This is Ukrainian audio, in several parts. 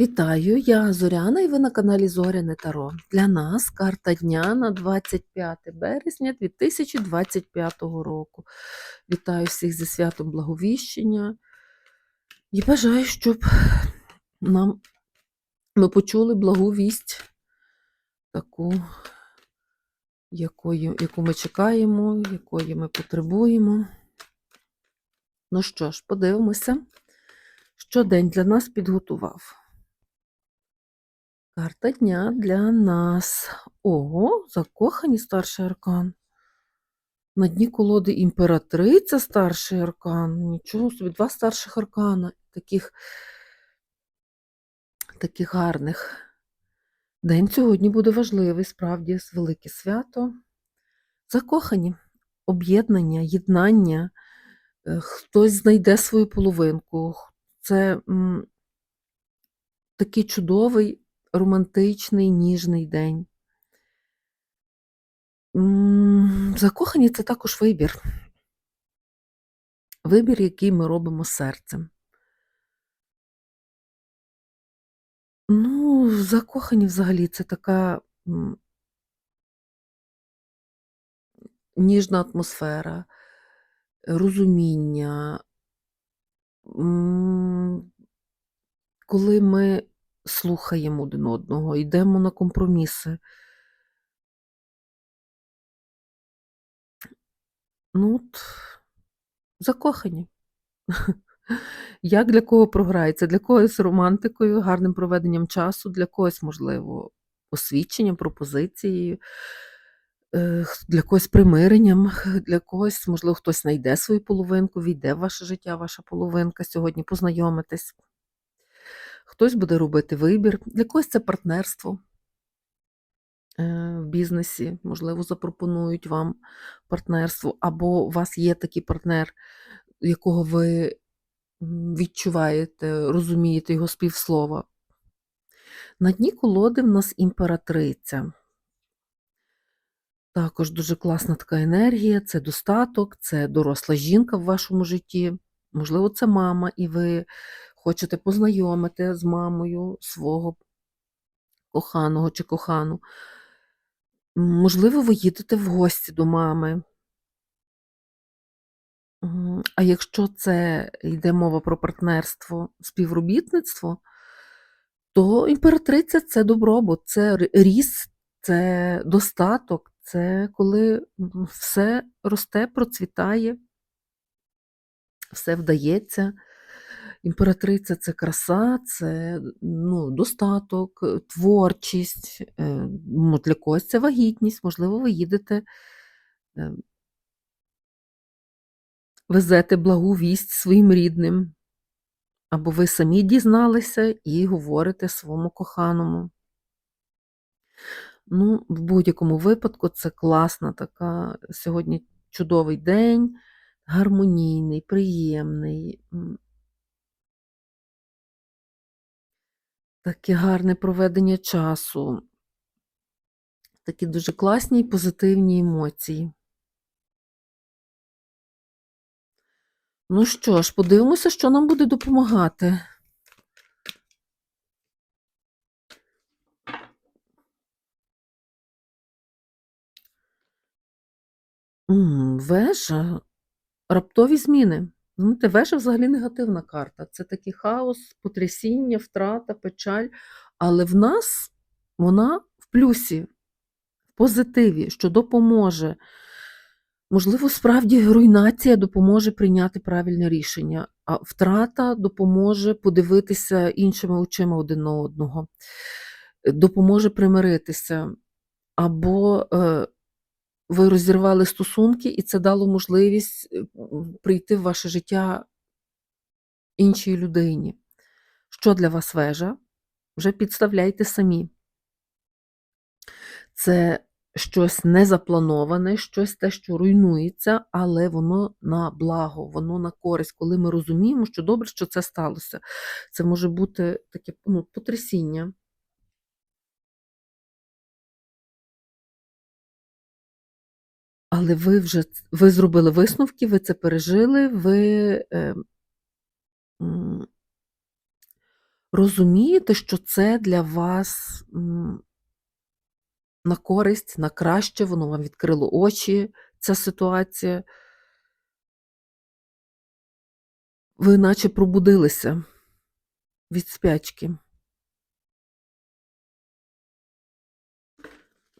Вітаю, я Зоряна і ви на каналі Зоряне Таро. Для нас карта дня на 25 березня 2025 року. Вітаю всіх зі святом Благовіщення і бажаю, щоб нам ми почули благу вість, таку, якою, яку ми чекаємо, якої ми потребуємо. Ну що ж, подивимося, що день для нас підготував. Карта дня для нас. Ого, закохані старший аркан. На дні колоди імператриця старший аркан. Нічого собі, два старших аркана, таких, таких гарних. День сьогодні буде важливий, справді, велике свято. Закохані, об'єднання, єднання. Е, Хтось знайде свою половинку. Це м, такий чудовий романтичний, ніжний день. Закохані це також вибір. Вибір, який ми робимо серцем. Ну, закохані взагалі це така ніжна атмосфера, розуміння. Коли ми слухаємо один одного, йдемо на компроміси. Ну, от, закохані. Як для кого програється? Для когось романтикою, гарним проведенням часу, для когось, можливо, освідченням, пропозицією, е, для когось примиренням, для когось, можливо, хтось знайде свою половинку, війде в ваше життя, ваша половинка сьогодні, познайомитесь. Хтось буде робити вибір, для когось це партнерство е, в бізнесі, можливо, запропонують вам партнерство, або у вас є такий партнер, якого ви відчуваєте, розумієте його співслова. На дні колоди в нас імператриця. Також дуже класна така енергія, це достаток, це доросла жінка в вашому житті. Можливо, це мама, і ви хочете познайомити з мамою свого коханого чи кохану. Можливо, ви їдете в гості до мами. А якщо це йде мова про партнерство, співробітництво, то імператриця це добробут, це р- ріст, це достаток, це коли все росте, процвітає, все вдається. Імператриця це краса, це ну, достаток, е, творчість. е, Для когось це вагітність, можливо, ви їдете, е, везете благу вість своїм рідним. Або ви самі дізналися і говорите своєму коханому. Ну, в будь-якому випадку це класна така сьогодні чудовий день, гармонійний, приємний, таке гарне проведення часу, такі дуже класні і позитивні емоції. Ну що ж, подивимося, що нам буде допомагати. М, Вежа, раптові зміни. Знаєте, вежа взагалі негативна карта. Це такий хаос, потрясіння, втрата, печаль. Але в нас вона в плюсі, в позитиві, що допоможе. Можливо, справді руйнація допоможе прийняти правильне рішення, а втрата допоможе подивитися іншими очима один на одного, допоможе примиритися. Або е, ви розірвали стосунки, і це дало можливість е, прийти в ваше життя іншій людині. Що для вас вежа? Вже підставляйте самі. Це щось незаплановане, щось те, що руйнується, але воно на благо, воно на користь, коли ми розуміємо, що добре, що це сталося. Це може бути таке ну, потрясіння. Але ви вже ви зробили висновки, ви це пережили, ви е, розумієте, що це для вас, на користь, на краще, воно вам відкрило очі, ця ситуація. Ви наче пробудилися від спячки.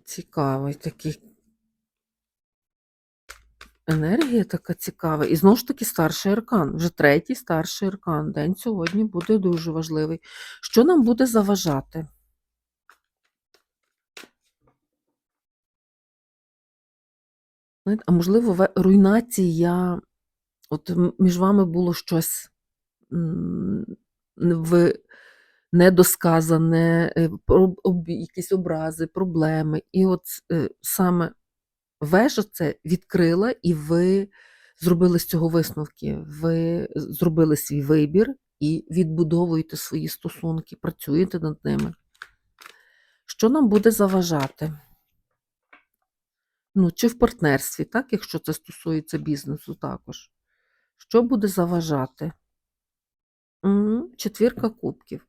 Цікавий такий енергія така цікава. І знову ж таки старший аркан. Вже третій старший аркан. День сьогодні буде дуже важливий. Що нам буде заважати? А можливо, руйнація, от між вами було щось, ви недосказане, е, якісь образи, проблеми. І от е, саме вежа це відкрила, і ви зробили з цього висновки. Ви зробили свій вибір і відбудовуєте свої стосунки, працюєте над ними. Що нам буде заважати? Ну, чи в партнерстві, так, якщо це стосується бізнесу також. Що буде заважати? Четвірка кубків.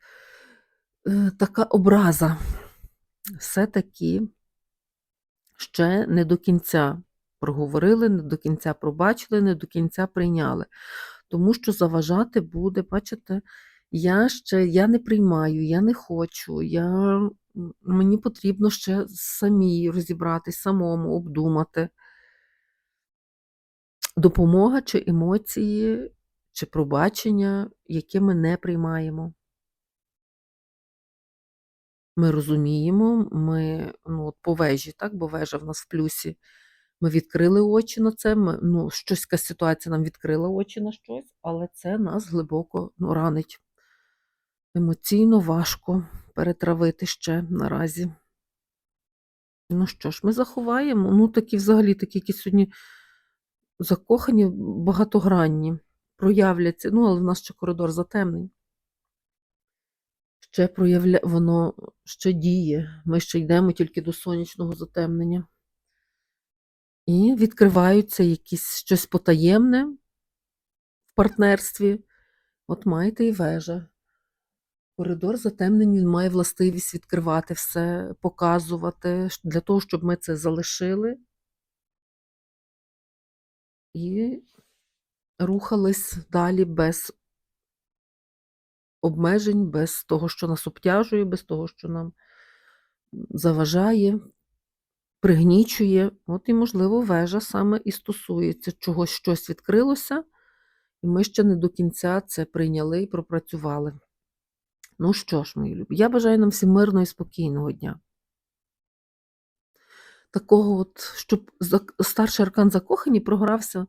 Е, така образа. Все-таки ще не до кінця проговорили, не до кінця пробачили, не до кінця прийняли. Тому що заважати буде, бачите, я ще я не приймаю, я не хочу, я, мені потрібно ще самій розібратись, самому обдумати. Допомога чи емоції, чи пробачення, яке ми не приймаємо. Ми розуміємо, ми, ну, от по вежі, так, бо вежа в нас в плюсі. Ми відкрили очі на це, ми, ну, щось якась ситуація нам відкрила очі на щось, але це нас глибоко, ну, ранить. Емоційно важко перетравити ще наразі. Ну що ж, ми заховаємо. Ну, такі взагалі такі якісь сьогодні закохані, багатогранні, проявляться. Ну, але в нас ще коридор затемнень. Ще проявля воно ще діє. Ми ще йдемо тільки до сонячного затемнення. І відкриваються якісь щось потаємне в партнерстві. От маєте і вежа. Коридор затемнень, він має властивість відкривати все, показувати, для того, щоб ми це залишили. І рухались далі без обмежень, без того, що нас обтяжує, без того, що нам заважає, пригнічує. От і, можливо, вежа саме і стосується чогось, щось відкрилося, і ми ще не до кінця це прийняли і пропрацювали. Ну що ж, мої любі, я бажаю нам всім мирного і спокійного дня. Такого от, щоб старший аркан закохані програвся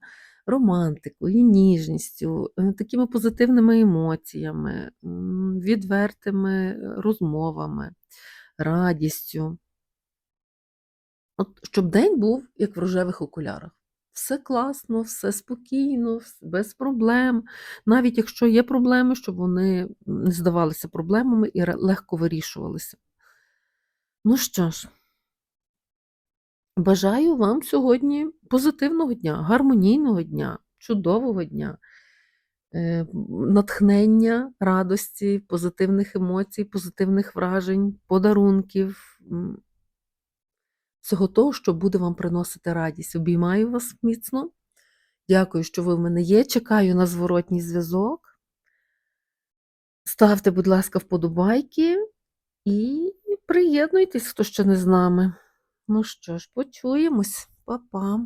романтикою, ніжністю, е, такими позитивними емоціями, відвертими розмовами, радістю. От щоб день був як в рожевих окулярах. Все класно, все спокійно, без проблем. Навіть якщо є проблеми, щоб вони не здавалися проблемами і легко вирішувалися. Ну що ж бажаю вам сьогодні позитивного дня, гармонійного дня, чудового дня, е, натхнення, радості, позитивних емоцій, позитивних вражень, подарунків. Всього того, що буде вам приносити радість. Обіймаю вас міцно. Дякую, що ви в мене є. Чекаю на зворотній зв'язок. Ставте, будь ласка, вподобайки і приєднуйтесь, хто ще не з нами. Ну що ж, почуємось. Па-па.